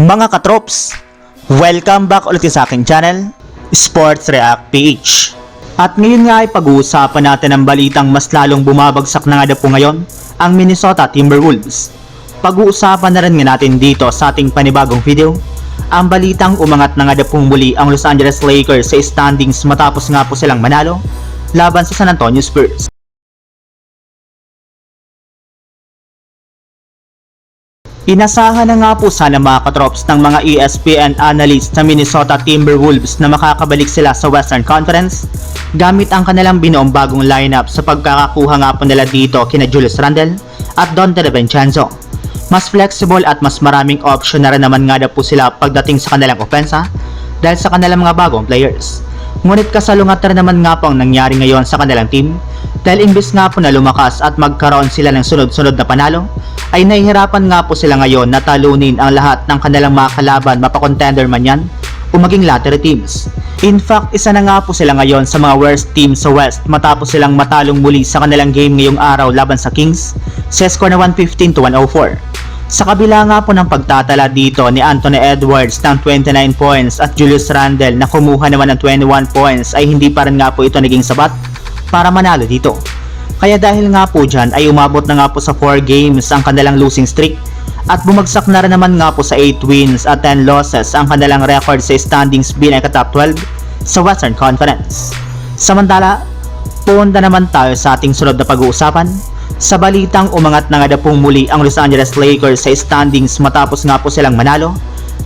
Mga katrops, welcome back ulit sa aking channel, Sports React PH. At ngayon nga ay pag-uusapan natin ang balitang mas lalong bumabagsak na nga po ngayon, ang Minnesota Timberwolves. Pag-uusapan na rin nga natin dito sa ating panibagong video, ang balitang umangat na nga pong muli ang Los Angeles Lakers sa standings matapos nga po silang manalo laban sa San Antonio Spurs. Inasahan na nga po sana mga katrops ng mga ESPN analysts sa Minnesota Timberwolves na makakabalik sila sa Western Conference gamit ang kanilang binuong bagong lineup sa pagkakakuha nga po nila dito kina Julius Randle at Dante DiVincenzo. Mas flexible at mas maraming option na rin naman nga daw po sila pagdating sa kanilang opensa dahil sa kanilang mga bagong players. Ngunit kasalungat na rin naman nga po ang nangyari ngayon sa kanilang team dahil imbis nga po na lumakas at magkaroon sila ng sunod-sunod na panalo ay nahihirapan nga po sila ngayon na talunin ang lahat ng kanilang mga kalaban mapakontender man yan o maging lottery teams. In fact, isa na nga po sila ngayon sa mga worst team sa West matapos silang matalong muli sa kanilang game ngayong araw laban sa Kings sa score na 115 to 104. Sa kabila nga po ng pagtatala dito ni Anthony Edwards ng 29 points at Julius Randle na kumuha naman ng 21 points ay hindi pa rin nga po ito naging sabat para manalo dito. Kaya dahil nga po dyan ay umabot na nga po sa 4 games ang kanilang losing streak at bumagsak na rin naman nga po sa 8 wins at 10 losses ang kanilang record sa standings bilang top 12 sa Western Conference. Samantala, punta naman tayo sa ating sunod na pag-uusapan sa balitang umangat na nga pong muli ang Los Angeles Lakers sa standings matapos nga po silang manalo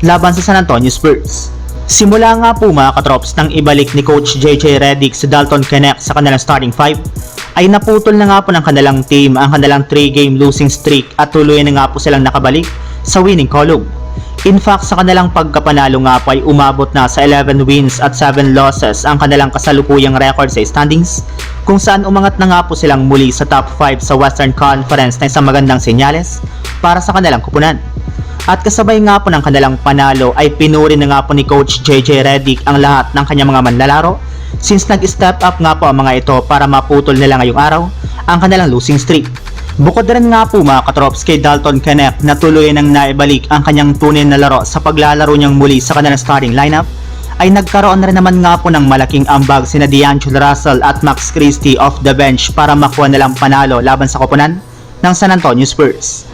laban sa San Antonio Spurs. Simula nga po mga katrops nang ibalik ni Coach JJ Redick si Dalton Knecht sa kanilang starting 5 ay naputol na nga po ng kanilang team ang kanilang 3 game losing streak at tuloy na nga po silang nakabalik sa winning column. In fact, sa kanilang pagkapanalo nga po ay umabot na sa 11 wins at 7 losses ang kanilang kasalukuyang record sa standings kung saan umangat na nga po silang muli sa top 5 sa Western Conference na isang magandang senyales para sa kanilang kupunan. At kasabay nga po ng kanilang panalo ay pinuri na nga po ni Coach JJ Redick ang lahat ng kanyang mga manlalaro since nag-step up nga po ang mga ito para maputol nila ngayong araw ang kanilang losing streak. Bukod rin nga po mga katrops kay Dalton Knecht na tuloy nang naibalik ang kanyang tunay na laro sa paglalaro niyang muli sa kanilang starting lineup ay nagkaroon na rin naman nga po ng malaking ambag sina D'Angelo Russell at Max Christie off the bench para makuha nilang panalo laban sa koponan ng San Antonio Spurs.